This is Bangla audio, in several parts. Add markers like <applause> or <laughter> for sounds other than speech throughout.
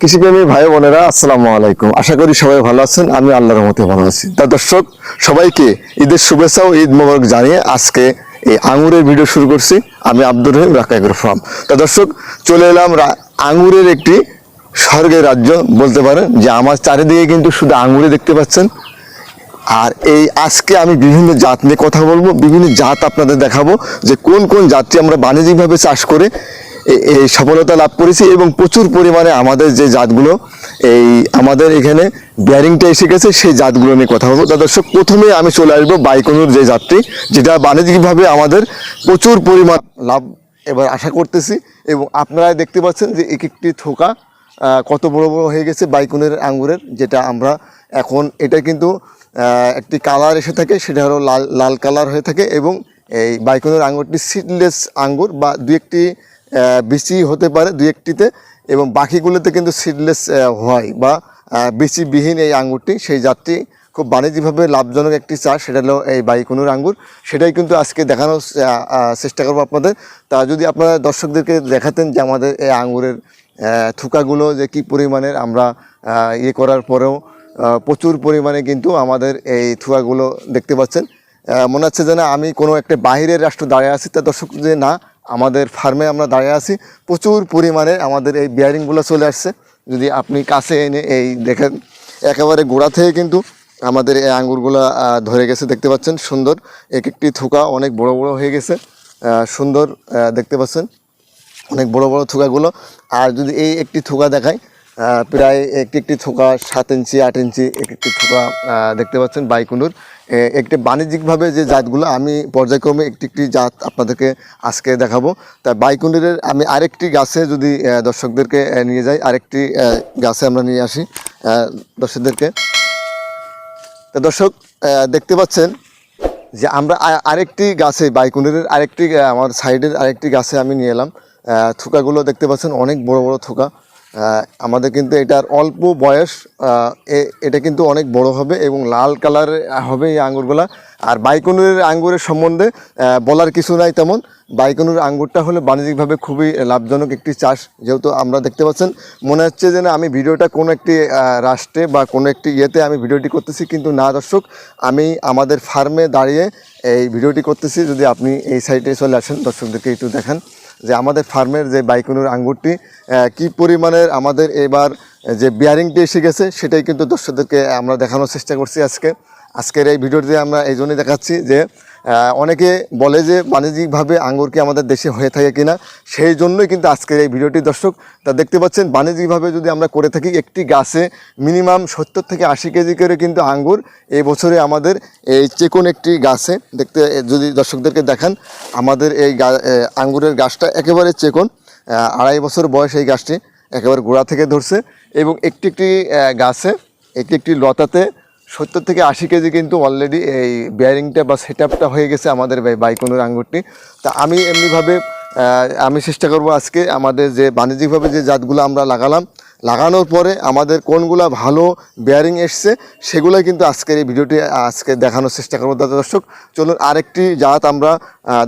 কৃষিপ্রেমী ভাই বোনেরা, আসসালামু আলাইকুম। আশা করি সবাই ভালো আছেন, আমি আল্লাহর মতে ভালো আছি। তা দর্শক, সবাইকে ঈদের শুভেচ্ছা ও ঈদ মোবারক জানিয়ে আজকে এই আঙুরের ভিডিও শুরু করছি। আমি আব্দুর রহিম রাকাইগুর ফার্ম তা দর্শক, চলে এলাম আঙুরের একটি স্বর্গের রাজ্য, বলতে পারেন যে আমার চারিদিকে কিন্তু শুধু আঙুরে দেখতে পাচ্ছেন। আর এই আজকে আমি বিভিন্ন জাত নিয়ে কথা বলব, বিভিন্ন জাত আপনাদের দেখাবো যে কোন কোন জাতটি আমরা বাণিজ্যিকভাবে চাষ করে এই সফলতা লাভ করেছি এবং প্রচুর পরিমাণে আমাদের যে জাতগুলো, এই আমাদের এখানে বিয়ারিংটা এসে গেছে, সেই জাতগুলো নিয়ে কথা বলব। তা দর্শক, প্রথমে আমি চলে আসব বাইকনুর যে জাতটি যেটা বাণিজ্যিকভাবে আমাদের প্রচুর পরিমাণ লাভ এবার আশা করতেছি এবং আপনারা দেখতে পাচ্ছেন যে এক একটি থোকা কত বড় বড় হয়ে গেছে বাইকুনের আঙ্গুরের, যেটা আমরা এখন, এটা কিন্তু একটি কালার এসে থাকে, সেটা হলো লাল লাল কালার হয়ে থাকে এবং এই বাইকুনের আঙ্গুরটি সিডলেস আঙ্গুর বা দু একটি বিচি হতে পারে দু একটিতে, এবং বাকিগুলোতে কিন্তু সিডলেস হয় বা বিচিবিহীন এই আঙ্গুরটি। সেই জাতটি খুব বাণিজ্যিকভাবে লাভজনক একটি চাষ, সেটা হলো এই বাইকুনুর আঙ্গুর। সেটাই কিন্তু আজকে দেখানোর চেষ্টা করব আপনাদের। তা যদি আপনারা দর্শকদেরকে দেখাতেন যে আমাদের এই আঙ্গুরের থুকাগুলো যে কি পরিমাণের, আমরা ইয়ে করার পরেও প্রচুর পরিমাণে কিন্তু আমাদের এই থুকাগুলো দেখতে পাচ্ছেন। মনে হচ্ছে যে না আমি কোনো একটা বাহিরের রাষ্ট্র দাঁড়িয়ে আছি, তা দর্শক যে না আমাদের ফার্মে আমরা দাঁড়িয়ে আছি। প্রচুর পরিমাণে আমাদের এই বিয়ারিংগুলো চলে আসছে। যদি আপনি কাছে এনে এই দেখেন, একেবারে গোড়া থেকে কিন্তু আমাদের এই আঙ্গুরগুলো ধরে গেছে, দেখতে পাচ্ছেন, সুন্দর। এক একটি থুকা অনেক বড় বড় হয়ে গেছে সুন্দর দেখতে পাচ্ছেন, অনেক বড় বড় থোকাগুলো। আর যদি এই একটি থোকা দেখায় প্রায় একটি একটি থোকা সাত ইঞ্চি, আট ইঞ্চি এক একটি থোকা দেখতে পাচ্ছেন, বাইকুনুর। একটি বাণিজ্যিকভাবে যে জাতগুলো আমি পর্যায়ক্রমে একটি একটি জাত আপনাদেরকে আজকে দেখাবো। তা বাইকুনুরের আমি আরেকটি গাছে যদি দর্শকদেরকে নিয়ে যাই, আরেকটি গাছে আমরা নিয়ে আসি দর্শকদেরকে। তা দর্শক দেখতে পাচ্ছেন যে আমরা আরেকটি গাছে বাইকুনের আরেকটি আমার সাইডের আরেকটি গাছে আমি নিয়ে এলাম। থোকাগুলো দেখতে পাচ্ছেন, অনেক বড় বড় থুকা। আমাদের কিন্তু এটার অল্প বয়স এটা কিন্তু অনেক বড় হবে এবং লাল কালার হবে এই আঙ্গুরগুলা। আর বাইকুনের আঙ্গুরের সম্বন্ধে বলার কিছু নাই তেমন। বাইকুনুর আঙ্গুরটা হলে বাণিজ্যিকভাবে খুবই লাভজনক একটি চাষ, যেহেতু আমরা দেখতে পাচ্ছেন। মনে হচ্ছে যে না আমি ভিডিওটা কোনো একটি রাষ্ট্রে বা কোনো একটি ইয়েতে আমি ভিডিওটি করতেছি, কিন্তু না দর্শক, আমি আমাদের ফার্মে দাঁড়িয়ে এই ভিডিওটি করতেছি। যদি আপনি এই সাইডে চলে আসেন, দর্শকদেরকে একটু দেখান। যে আমাদের ফার্মের যে বাইকুনুর আঙ্গুরটি কি পরিমাণের আমাদের এবার যে বিয়ারিংটি এসে গেছে সেটাই কিন্তু দর্শকদেরকে আমরা দেখানোর চেষ্টা করছি আজকে। আজকের এই ভিডিওটি আমরা এই জন্যই দেখাচ্ছি যে অনেকে বলে যে বাণিজ্যিকভাবে আঙ্গুর কি আমাদের দেশে হয়ে থাকে কিনা, সেই জন্যই কিন্তু আজকের এই ভিডিওটি দর্শক। তা দেখতে পাচ্ছেন, বাণিজ্যিকভাবে যদি আমরা করে থাকি, একটি গাছে মিনিমাম সত্তর থেকে আশি কেজি করে কিন্তু আঙ্গুর এই বছরে আমাদের এই চেকন একটি গাছে, দেখতে, যদি দর্শকদেরকে দেখান, আমাদের এই আঙ্গুরের গাছটা একেবারে চেকোন আড়াই বছর বয়স এই গাছটি একেবারে গোড়া থেকে ধরছে এবং একটি একটি গাছে, একটি একটি লতাতে সত্তর থেকে আশি কেজি কিন্তু অলরেডি এই বিয়ারিংটা বা সেট হয়ে গেছে আমাদের বাই- বাইকনের আঙ্গুরটি। তা আমি এমনিভাবে আমি চেষ্টা করব আজকে আমাদের যে বাণিজ্যিকভাবে যে জাতগুলো আমরা লাগালাম, লাগানোর পরে আমাদের কোনগুলা ভালো বেয়ারিং এসছে, সেগুলোই কিন্তু আজকের এই ভিডিওটি, আজকে দেখানোর চেষ্টা করব। দাদা দর্শক, চলুন আরেকটি জাত আমরা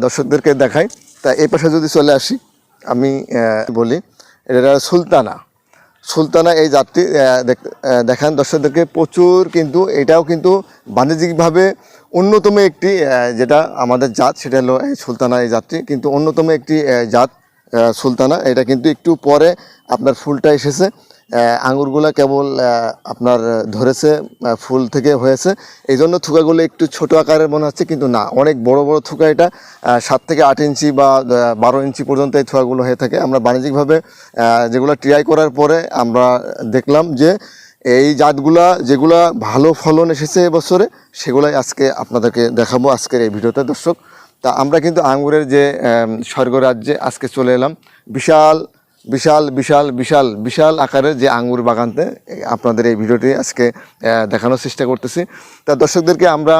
দর্শকদেরকে দেখাই। তা এই পাশে যদি চলে আসি, আমি বলি, এটা সুলতানা। সুলতানা এই যাত্রী দেখান দর্শকদেরকে প্রচুর কিন্তু এটাও কিন্তু বাণিজ্যিকভাবে অন্যতম একটি যেটা আমাদের জাত, সেটা হলো এই সুলতানা এই যাত্রী। কিন্তু অন্যতম একটি জাত সুলতানা। এটা কিন্তু একটু পরে আপনার ফুলটা এসেছে। আঙুরগুলা কেবল আপনার ধরেছে ফুল থেকে হয়েছে। এই জন্য থুকাগুলো একটু ছোট আকারের মনে হচ্ছে, কিন্তু না, অনেক বড় বড় থুকা এটা সাত থেকে আট ইঞ্চি বা বারো ইঞ্চি পর্যন্ত এই থুকাগুলো হয়ে থাকে। আমরা বাণিজ্যিকভাবে যেগুলো ট্রাই করার পরে আমরা দেখলাম যে, এই জাতগুলা, যেগুলা ভালো ফলন এসেছে এবছরে, সেগুলাই আজকে আপনাদেরকে দেখাবো আজকের এই ভিডিওতে, দর্শক। তা আমরা কিন্তু আঙ্গুরের যে স্বর্গরাজ্যে আজকে চলে এলাম। বিশাল বিশাল বিশাল বিশাল বিশাল আকারের যে আঙুর বাগানতে আপনাদের এই ভিডিওটি আজকে দেখানোর চেষ্টা করতেছি। তা দর্শকদেরকে আমরা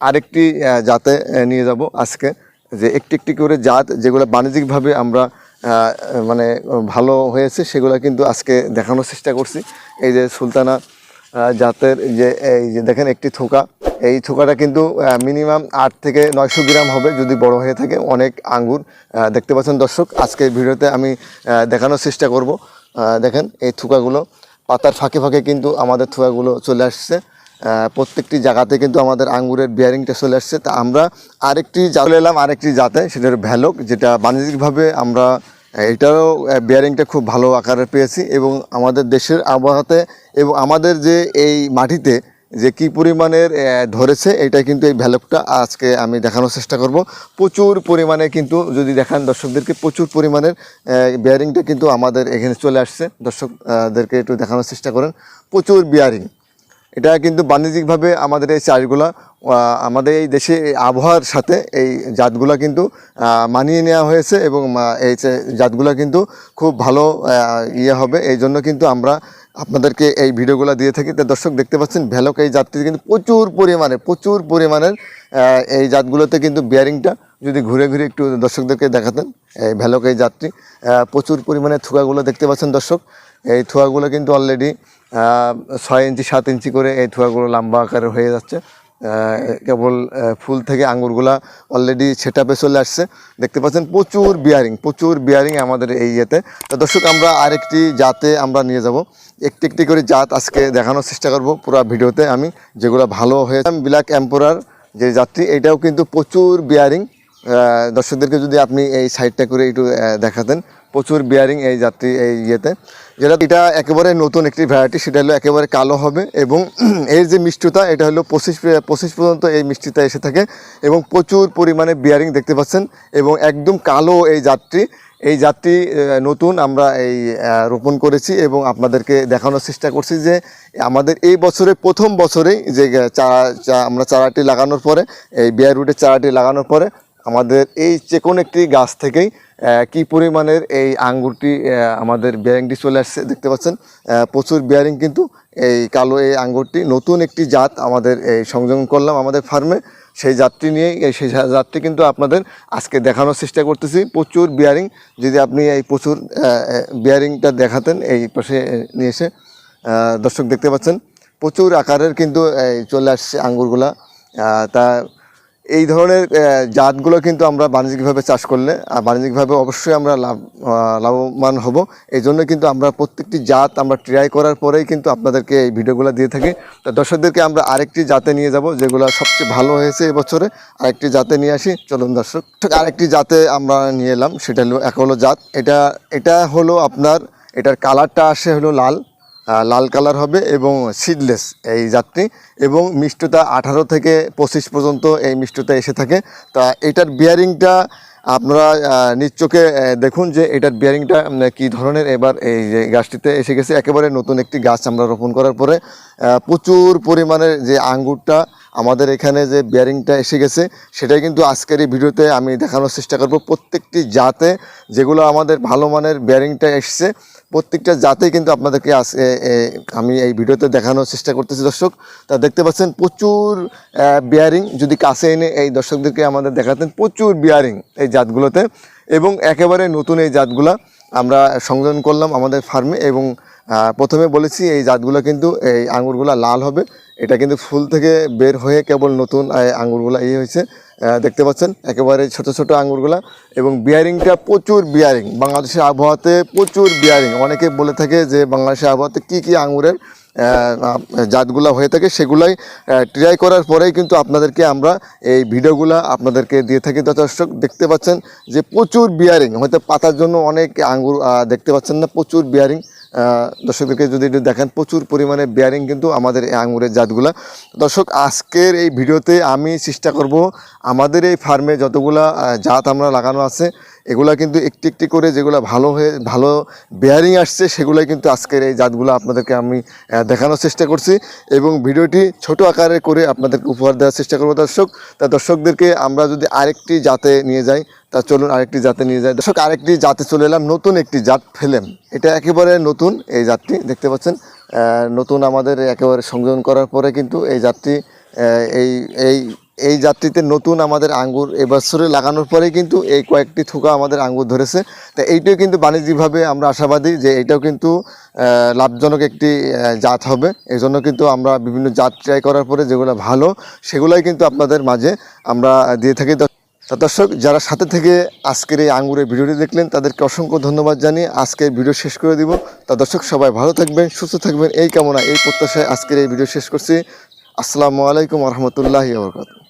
আরেকটি জাতে নিয়ে যাব আজকে, যে একটি একটি করে জাত যেগুলো বাণিজ্যিকভাবে আমরা মানে ভালো হয়েছে সেগুলো কিন্তু আজকে দেখানোর চেষ্টা করছি। এই যে সুলতানা জাতের যে, এই যে দেখেন একটি থোকা। এই থোকাটা কিন্তু মিনিমাম আট থেকে নয়শো গ্রাম হবে যদি বড় হয়ে থাকে। অনেক আঙ্গুর দেখতে পাচ্ছেন দর্শক, আজকের ভিডিওতে আমি দেখানোর চেষ্টা করব। দেখেন এই থোকাগুলো, পাতার ফাঁকে ফাঁকে কিন্তু আমাদের থোকাগুলো চলে আসছে। প্রত্যেকটি জায়গাতে কিন্তু আমাদের আঙ্গুরের বিয়ারিংটা চলে আসছে। তা আমরা আরেকটি চলে এলাম আরেকটি জাতে, সেটা হলো ভ্যালক, যেটা বাণিজ্যিকভাবে আমরা এটারও বিয়ারিংটা খুব ভালো আকারে পেয়েছি এবং আমাদের দেশের আবহাওয়াতে এবং আমাদের যে এই মাটিতে যে কি পরিমাণের ধরেছে, এটা কিন্তু এই ভ্যালকটা আজকে আমি দেখানোর চেষ্টা করব। প্রচুর পরিমাণে কিন্তু যদি দেখান দর্শকদেরকে, প্রচুর পরিমাণের বিয়ারিংটা কিন্তু আমাদের এখানে চলে আসছে। দর্শকদেরকে একটু দেখানোর চেষ্টা করেন। প্রচুর বিয়ারিং এটা কিন্তু বাণিজ্যিকভাবে আমাদের এই চাষগুলা আমাদের এই দেশে আবহাওয়ার সাথে এই জাতগুলা কিন্তু মানিয়ে নেওয়া হয়েছে এবং এই জাতগুলা কিন্তু খুব ভালো ইয়ে হবে। এই জন্য কিন্তু আমরা আপনাদেরকে এই ভিডিওগুলো দিয়ে থাকি। তো দর্শক দেখতে পাচ্ছেন, ভ্যালক এই জাতটি কিন্তু প্রচুর পরিমাণে, প্রচুর পরিমাণের এই জাতগুলোতে কিন্তু বিয়ারিংটা যদি ঘুরে ঘুরে একটু দর্শকদেরকে দেখাতেন, এই ভ্যালক এই জাতটি প্রচুর পরিমাণে থুকাগুলো দেখতে পাচ্ছেন দর্শক। এই থুয়াগুলো কিন্তু অলরেডি ছয় ইঞ্চি, সাত ইঞ্চি করে এই থুয়াগুলো লম্বা আকারে হয়ে যাচ্ছে। কেবল ফুল থেকে আঙুরগুলা অলরেডি সেটাপে চলে আসছে। দেখতে পাচ্ছেন প্রচুর বিয়ারিং প্রচুর বিয়ারিং আমাদের এই ইয়েতে। তো দর্শক, আমরা আরেকটি জাতে আমরা নিয়ে যাব। একটি একটি করে জাত আজকে দেখানোর চেষ্টা করব পুরো ভিডিওতে আমি, যেগুলো ভালো হয়েছে। ব্ল্যাক এম্পোরার যে জাতটি এটাও কিন্তু প্রচুর বিয়ারিং দর্শকদেরকে যদি আপনি এই সাইডটা করে একটু দেখাতেন প্রচুর বিয়ারিং এই যাত্রী এই ইয়েতে। যেটা এটা একেবারে নতুন একটি ভ্যারাইটি সেটা হলো একেবারে কালো হবে এবং <clears throat> এর যে মিষ্টতা এটা হলো পঁচিশ পঁচিশ পর্যন্ত এই মিষ্টিটা এসে থাকে এবং প্রচুর পরিমাণে বিয়ারিং দেখতে পাচ্ছেন এবং একদম কালো এই যাত্রী। এই আহ, নতুন আমরা এই রোপণ করেছি এবং আপনাদেরকে দেখানোর চেষ্টা করছি যে আমাদের এই বছরে প্রথম বছরেই যে চারা আমরা চারাটি লাগানোর পরে এই বিয়ার রুটের চারাটি লাগানোর পরে আমাদের এই যে কোনো একটি গাছ থেকেই কি পরিমাণের এই আঙ্গুরটি আমাদের বিয়ারিংটি চলে আসছে, দেখতে পাচ্ছেন? প্রচুর বিয়ারিং কিন্তু এই কালো এই আঙ্গুরটি, নতুন একটি জাত আমাদের এই সংযোজন করলাম আমাদের ফার্মে। সেই জাতটি এই সেই জাতটি কিন্তু আপনাদের আজকে দেখানোর চেষ্টা করতেছি। প্রচুর বিয়ারিং যদি আপনি এই প্রচুর বিয়ারিংটা দেখাতেন এই পাশে নিয়ে এসে দর্শক দেখতে পাচ্ছেন, প্রচুর আকারের কিন্তু চলে আসছে আঙ্গুরগুলা। তা এই ধরনের জাতগুলো কিন্তু আমরা বাণিজ্যিকভাবে চাষ করলে, আর বাণিজ্যিকভাবে অবশ্যই আমরা লাভ লাভবান হব। এই জন্য কিন্তু আমরা প্রত্যেকটি জাত আমরা ট্রাই করার পরেই কিন্তু আপনাদেরকে এই ভিডিওগুলো দিয়ে থাকি। তো দর্শকদেরকে আমরা আরেকটি জাতে নিয়ে যাব, যেগুলো সবচেয়ে ভালো হয়েছে এবছরে আরেকটি জাতে নিয়ে আসি। চলুন দর্শক ঠিক আরেকটি জাতে আমরা নিয়ে এলাম, সেটা হলো এক হলো জাত। এটা এটা হলো আপনার, এটার কালারটা আসে হলো লাল। লাল কালার হবে এবং সিডলেস এই জাতটি এবং মিষ্টতা আঠারো থেকে পঁচিশ পর্যন্ত এই মিষ্টতা এসে থাকে। তা এটার বিয়ারিংটা আপনারা আহ, নিজ চোখে আহ, দেখুন যে এটার বিয়ারিংটা কি ধরনের। এবার এই যে গাছটিতে এসে গেছে। একেবারে নতুন একটি গাছ আমরা রোপণ করার পরে প্রচুর পরিমাণের যে আঙ্গুরটা আমাদের এখানে যে বিয়ারিংটা এসে গেছে, সেটাই কিন্তু আজকের এই ভিডিওতে আমি দেখানোর চেষ্টা করব। প্রত্যেকটি জাতে যেগুলো আমাদের ভালো মানের বিয়ারিংটা এসছে, প্রত্যেকটা জাতেই কিন্তু আপনাদেরকে আজ আমি এই ভিডিওতে দেখানোর চেষ্টা করতেছি দর্শক। তা দেখতে পাচ্ছেন, প্রচুর বিয়ারিং যদি কাছে এনে এই দর্শকদেরকে আমাদের দেখাতেন, প্রচুর বিয়ারিং এই জাতগুলোতে এবং একেবারে নতুন এই জাতগুলা আমরা সংযোজন করলাম আমাদের ফার্মে এবং প্রথমে বলেছি এই জাতগুলো কিন্তু এই আঙুরগুলো লাল হবে। এটা কিন্তু ফুল থেকে বের হয়ে কেবল নতুন আঙুরগুলা ইয়ে হয়েছে। দেখতে পাচ্ছেন, একেবারে ছোট ছোট আঙুরগুলা এবং বিয়ারিংটা প্রচুর বিয়ারিং বাংলাদেশের আবহাওয়াতে প্রচুর বিয়ারিং অনেকে বলে থাকে যে বাংলাদেশের আবহাওয়াতে কি কি আঙুরের জাতগুলা হয়ে থাকে সেগুলাই ট্রাই করার পরেই কিন্তু আপনাদেরকে আমরা এই ভিডিওগুলা আপনাদেরকে দিয়ে থাকি। দর্শক, দেখতে পাচ্ছেন যে প্রচুর বিয়ারিং হয়তো পাতার জন্য অনেক আঙুর দেখতে পাচ্ছেন না, প্রচুর বিয়ারিং দর্শকদেরকে যদি একটু দেখেন, প্রচুর পরিমাণে বেয়ারিং কিন্তু আমাদের এই আঙুরের জাতগুলা। দর্শক, আজকের এই ভিডিওতে আমি চেষ্টা করব আমাদের এই ফার্মে যতগুলা জাত আমরা লাগানো আছে এগুলা কিন্তু একটি একটি করে যেগুলো ভালো হয়ে, ভালো বেয়ারিং আসছে, সেগুলোই কিন্তু আজকের এই জাতগুলো আপনাদেরকে আমি দেখানোর চেষ্টা করছি এবং ভিডিওটি ছোট আকারে করে আপনাদেরকে উপহার দেওয়ার চেষ্টা করব দর্শক। তা দর্শকদেরকে আমরা যদি আরেকটি জাতে নিয়ে যাই, তা চলুন আরেকটি জাতে নিয়ে যাই। দর্শক, আরেকটি জাতে চলে এলাম, নতুন একটি জাত ফেলেম। এটা একেবারে নতুন এই জাতটি, দেখতে পাচ্ছেন। নতুন আমাদের একেবারে সংযোজন করার পরে কিন্তু এই জাতটি এই এই এই জাতটিতে নতুন আমাদের আঙ্গুর এবছরে লাগানোর পরে কিন্তু এই কয়েকটি থুকা আমাদের আঙ্গুর ধরেছে। তা এইটাও কিন্তু বাণিজ্যিকভাবে আমরা আশাবাদী যে এটাও কিন্তু লাভজনক একটি জাত হবে। এই জন্য কিন্তু আমরা বিভিন্ন জাত ট্রাই করার পরে যেগুলো ভালো, সেগুলাই কিন্তু আপনাদের মাঝে আমরা দিয়ে থাকি। তা দর্শক, যারা সাথে থেকে আজকের এই আঙ্গুরের ভিডিওটি দেখলেন, তাদেরকে অসংখ্য ধন্যবাদ জানিয়ে আজকের ভিডিও শেষ করে দিব। তা দর্শক, সবাই ভালো থাকবেন, সুস্থ থাকবেন। এই কামনা এই প্রত্যাশায় আজকের এই ভিডিও শেষ করছি। আসসালামু আলাইকুম রহমতুল্লাহি বরকাত